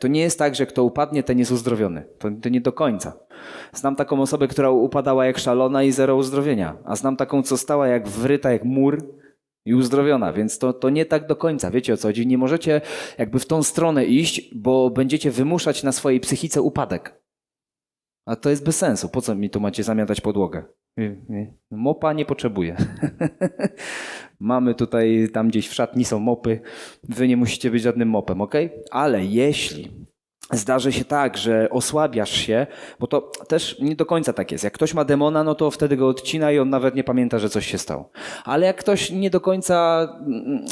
to nie jest tak, że kto upadnie, ten jest uzdrowiony. To, to nie do końca. Znam taką osobę, która upadała jak szalona i zero uzdrowienia, a znam taką, co stała jak wryta, jak mur i uzdrowiona, więc to, to nie tak do końca. Wiecie o co chodzi? Nie możecie jakby w tą stronę iść, bo będziecie wymuszać na swojej psychice upadek. A to jest bez sensu. Po co mi tu macie zamiatać podłogę? Mopa nie potrzebuje. Mamy tutaj, tam gdzieś w szatni są mopy. Wy nie musicie być żadnym mopem, ok? Ale jeśli zdarzy się tak, że osłabiasz się, bo to też nie do końca tak jest. Jak ktoś ma demona, no to wtedy go odcina i on nawet nie pamięta, że coś się stało. Ale jak ktoś nie do końca mm,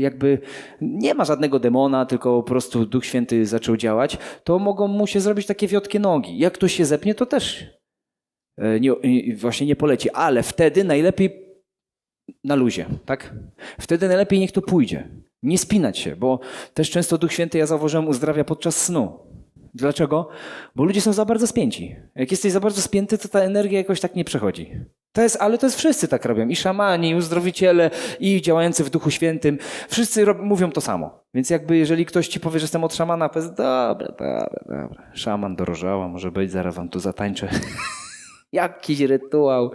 jakby nie ma żadnego demona, tylko po prostu Duch Święty zaczął działać, to mogą mu się zrobić takie wiotkie nogi. Jak ktoś się zepnie, to też nie, nie- właśnie nie poleci. Ale wtedy najlepiej na luzie, tak? Wtedy najlepiej niech to pójdzie. Nie spinać się, bo też często Duch Święty, ja zauważyłem, uzdrawia podczas snu. Dlaczego? Bo ludzie są za bardzo spięci. Jak jesteś za bardzo spięty, to ta energia jakoś tak nie przechodzi. To jest, ale to jest wszyscy tak robią. I szamani, i uzdrowiciele, i działający w Duchu Świętym. Wszyscy rob, mówią to samo. Więc jakby jeżeli ktoś ci powie, że jestem od szamana, powiedz, dobra, dobra, dobra. Szaman dorożała, może być, zaraz wam tu zatańczę. Jakiś rytuał.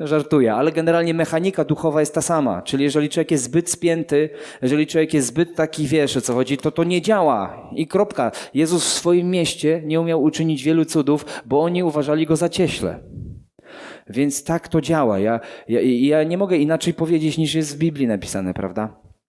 Żartuję, ale generalnie mechanika duchowa jest ta sama. Czyli jeżeli człowiek jest zbyt spięty, jeżeli człowiek jest zbyt taki, wiesz o co chodzi, to to nie działa. I kropka. Jezus w swoim mieście nie umiał uczynić wielu cudów, bo oni uważali go za cieśle. Więc tak to działa. Ja, ja, ja nie mogę inaczej powiedzieć niż jest w Biblii napisane, prawda?